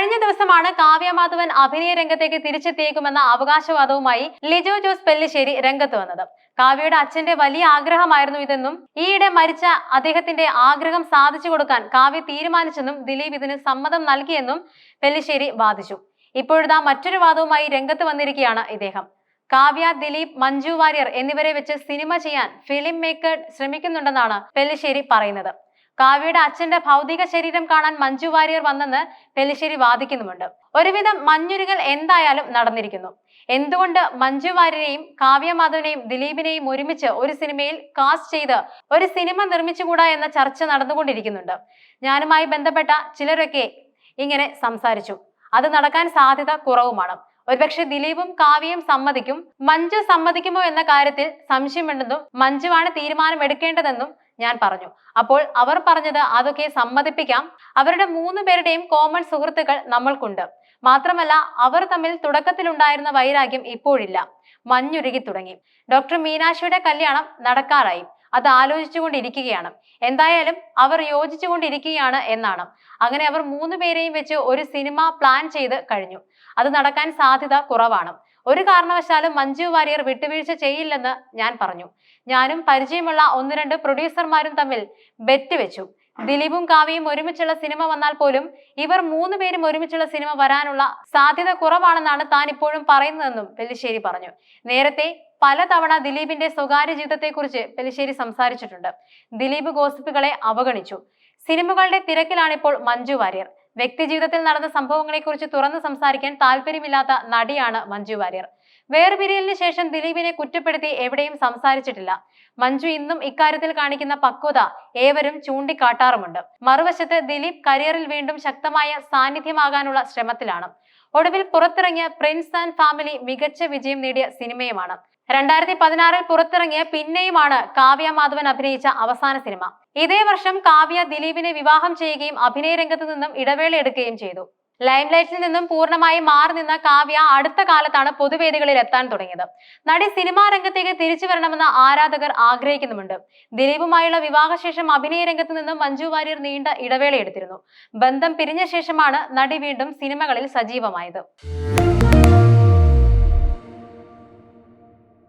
കഴിഞ്ഞ ദിവസമാണ് കാവ്യ മാധവൻ അഭിനയ രംഗത്തേക്ക് തിരിച്ചെത്തിയേക്കുമെന്ന അവകാശവാദവുമായി ലിജോ ജോസ് പെല്ലിശ്ശേരി രംഗത്ത് വന്നത്. കാവ്യയുടെ അച്ഛന്റെ വലിയ ആഗ്രഹമായിരുന്നു ഇതെന്നും ഈയിടെ മരിച്ച അദ്ദേഹത്തിന്റെ ആഗ്രഹം സാധിച്ചു കൊടുക്കാൻ കാവ്യ തീരുമാനിച്ചെന്നും ദിലീപ് ഇതിന് സമ്മതം നൽകിയെന്നും പെല്ലിശ്ശേരി വാദിച്ചു. ഇപ്പോഴിതാ മറ്റൊരു വാദവുമായി രംഗത്ത് വന്നിരിക്കുകയാണ് ഇദ്ദേഹം. കാവ്യ ദിലീപ് മഞ്ജു വാര്യർ എന്നിവരെ വെച്ച് സിനിമ ചെയ്യാൻ ഫിലിം മേക്കർ ശ്രമിക്കുന്നുണ്ടെന്നാണ് പെല്ലിശ്ശേരി പറയുന്നത്. കാവ്യയുടെ അച്ഛന്റെ ഭൗതിക ശരീരം കാണാൻ മഞ്ജു വാര്യർ വന്നെന്ന് പെല്ലിശ്ശേരി വാദിക്കുന്നുമുണ്ട്. ഒരുവിധം മഞ്ഞുരുകൾ എന്തായാലും നടന്നിരിക്കുന്നു. എന്തുകൊണ്ട് മഞ്ജു വാര്യരെയും കാവ്യ മാധവനെയും ദിലീപിനെയും ഒരുമിച്ച് ഒരു സിനിമയിൽ കാസ്റ്റ് ചെയ്ത് ഒരു സിനിമ നിർമ്മിച്ചുകൂടാ എന്ന ചർച്ച നടന്നുകൊണ്ടിരിക്കുന്നുണ്ട്. ഞാനുമായി ബന്ധപ്പെട്ട ചിലരൊക്കെ ഇങ്ങനെ സംസാരിച്ചു. അത് നടക്കാൻ സാധ്യത കുറവുമാണ്. ഒരുപക്ഷെ ദിലീപും കാവ്യയും സമ്മതിക്കും. മഞ്ജു സമ്മതിക്കുമോ എന്ന കാര്യത്തിൽ സംശയമുണ്ടെന്നും മഞ്ജുവാണ് തീരുമാനം എടുക്കേണ്ടതെന്നും ഞാൻ പറഞ്ഞു. അപ്പോൾ അവർ പറഞ്ഞത് അതൊക്കെ സമ്മതിപ്പിക്കാം. അവരുടെ മൂന്ന് പേരുടെയും കോമൺ സുഹൃത്തുക്കൾ നമ്മൾക്കുണ്ട്. മാത്രമല്ല അവർ തമ്മിൽ തുടക്കത്തിലുണ്ടായിരുന്ന വൈരാഗ്യം ഇപ്പോഴില്ല. മഞ്ഞുരുകി തുടങ്ങി. ഡോക്ടർ മീനാക്ഷിയുടെ കല്യാണം നടക്കാറായി. അത് ആലോചിച്ചുകൊണ്ടിരിക്കുകയാണ്. എന്തായാലും അവർ യോജിച്ചുകൊണ്ടിരിക്കുകയാണ് എന്നാണ്. അങ്ങനെ അവർ മൂന്ന് പേരെയും വെച്ച് ഒരു സിനിമ പ്ലാൻ ചെയ്ത് കഴിഞ്ഞു. അത് നടക്കാൻ സാധ്യത കുറവാണ്. ഒരു കാരണവശാലും മഞ്ജു വാര്യർ വിട്ടുവീഴ്ച ചെയ്യില്ലെന്ന് ഞാൻ പറഞ്ഞു. ഞാനും പരിചയമുള്ള ഒന്ന് രണ്ട് പ്രൊഡ്യൂസർമാരും തമ്മിൽ ബെറ്റ് വെച്ചു. ദിലീപും കാവ്യയും ഒരുമിച്ചുള്ള സിനിമ വന്നാൽ പോലും ഇവർ മൂന്ന് പേരും ഒരുമിച്ചുള്ള സിനിമ വരാനുള്ള സാധ്യത കുറവാണെന്നാണ് താൻ ഇപ്പോഴും പറയുന്നതെന്നും പെല്ലിശ്ശേരി പറഞ്ഞു. നേരത്തെ പലതവണ ദിലീപിന്റെ സ്വകാര്യ ജീവിതത്തെക്കുറിച്ച് പെല്ലിശ്ശേരി സംസാരിച്ചിട്ടുണ്ട്. ദിലീപ് ഗോസിപ്പുകളെ അവഗണിച്ചു. സിനിമകളുടെ തിരക്കിലാണിപ്പോൾ മഞ്ജു വാര്യർ. വ്യക്തിജീവിതത്തിൽ നടന്ന സംഭവങ്ങളെക്കുറിച്ച് തുറന്നു സംസാരിക്കാൻ താല്പര്യമില്ലാത്ത നടിയാണ് മഞ്ജു വാര്യർ. വേർപിരിയലിന് ശേഷം ദിലീപിനെ കുറ്റപ്പെടുത്തി എവിടെയും സംസാരിച്ചിട്ടില്ല. മഞ്ജു ഇന്നും ഇക്കാര്യത്തിൽ കാണിക്കുന്ന പക്വത ഏവരും ചൂണ്ടിക്കാട്ടാറുമുണ്ട്. മറുവശത്ത് ദിലീപ് കരിയറിൽ വീണ്ടും ശക്തമായ സാന്നിധ്യമാകാനുള്ള ശ്രമത്തിലാണ്. ഒടുവിൽ പുറത്തിറങ്ങിയ പ്രിൻസ് ആൻഡ് ഫാമിലി മികച്ച വിജയം നേടിയ സിനിമയുമാണ്. രണ്ടായിരത്തി പതിനാറിൽ പുറത്തിറങ്ങിയ പിന്നെയുമാണ് കാവ്യ മാധവൻ അഭിനയിച്ച അവസാന സിനിമ. ഇതേ വർഷം കാവ്യ ദിലീപിനെ വിവാഹം ചെയ്യുകയും അഭിനയ രംഗത്ത് നിന്നും ഇടവേള എടുക്കുകയും ചെയ്തു. ലൈംലൈറ്റിൽ നിന്നും പൂർണമായി മാറി നിന്ന കാവ്യ അടുത്ത കാലത്താണ് പൊതുവേദികളിൽ എത്താൻ തുടങ്ങിയത്. നടി സിനിമാ രംഗത്തേക്ക് തിരിച്ചു വരണമെന്ന് ആരാധകർ ആഗ്രഹിക്കുന്നുമുണ്ട്. ദിലീപുമായുള്ള വിവാഹശേഷം അഭിനയ രംഗത്ത് നിന്നും മഞ്ജു വാര്യർ നീണ്ട ഇടവേള എടുത്തിരുന്നു. ബന്ധം പിരിഞ്ഞ ശേഷമാണ് നടി വീണ്ടും സിനിമകളിൽ സജീവമായത്.